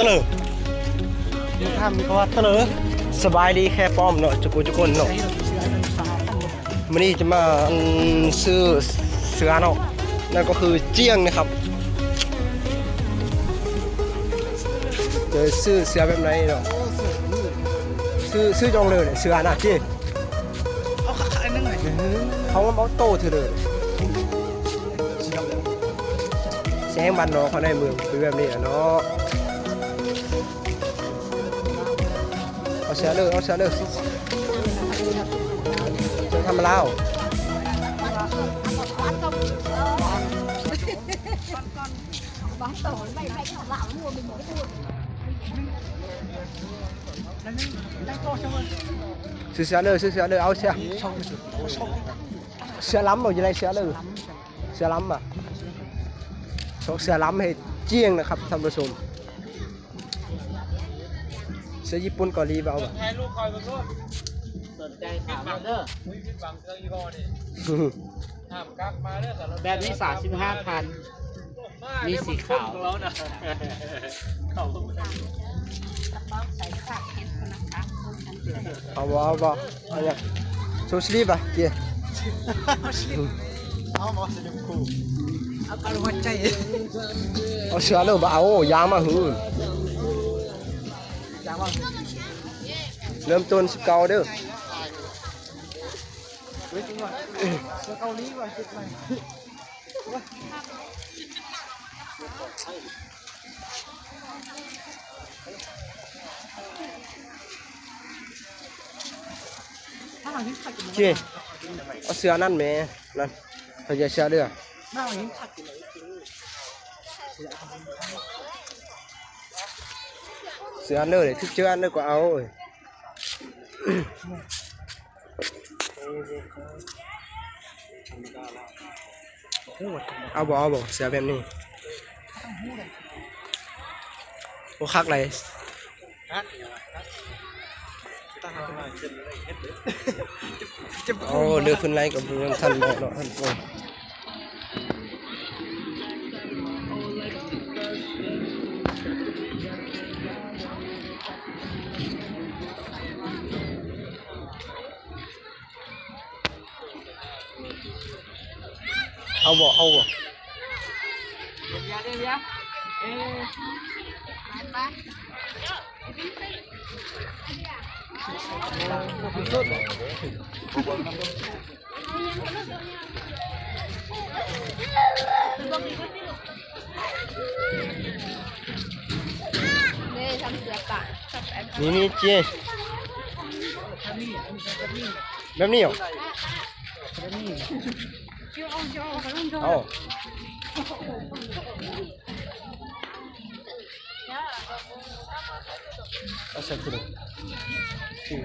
ตะเลอมีคำมีคำว่าตะเลอสบายดีแค่ป้อมเนาะจุกุจุกนเนาะวันนี้จะมาซื้อเสือเนาะนั่นก็คือเจียงนะครับจะซื้อเสือแบบไหนเนาะซื้อซื้อจองเลยเนี่ยเสือนะจีเอาขาอันนั้นหน่อยเขาก็บอกโตเธอเลยแซงบันเนาะเขาในเมืองเป็นแบบนี้เนาะ เอาเสือเลยเอาเสือเลยจะทำเล่า bán tổ mày mày thảo lão mua mình mỗi buồn นั่นนี่ได้ก็ใช่ไหมซื้อเสือเลยซื้อเสือเลยเอาเสือช่องสุดโอ้ช่องเสือล้ำเอาอยู่ในเสือเลยเสือล้ำอะเสือล้ำให้เจียงนะครับท่านผู้ชม สือญี่ปุ่นเกาหลีเปล่าถ่ายรูปคอยมารูปสนใจถามเด้อมึงคิดหวังเครื่องยี่ห้อนี่ห้ามกักมาเด้อแต่ละแบบนี้สามสิบห้าพัน มีสีขาวของเรานะเขา bao sấy sạc hết con nặng khác không thành được เอาบ่เอาบ่เอาอย่างโซสลีป่ะเจียเอามาสนุกคู่เอาการวัดใจเอาเสือเลยบ่เอายางมาหือจังว่า เริ่มต้นสิบเก้าเด้อเฮ้ยจริงว่ะเสือเกาหลีว่ะจุดใหม่ถ้าหลังนี้ถักกินเจียเอาเสือนั่นแหม่นั่นเขาจะเสือเด้อหน้าหลังนี้ถักกินเลยเสือเด้อเลยทุกเชือเด้อก็เอาเอ้ยเอาบ่เอาบ่เสือแบบนี้โอ้คักเลยโอ้เดือ ขึ้นไรกับเรื่องท่านบอกเนาะท่านโอ้เอาบ่ รอ chưa ông cho ông phải không เอ Oh. Oh. Ya, Sí.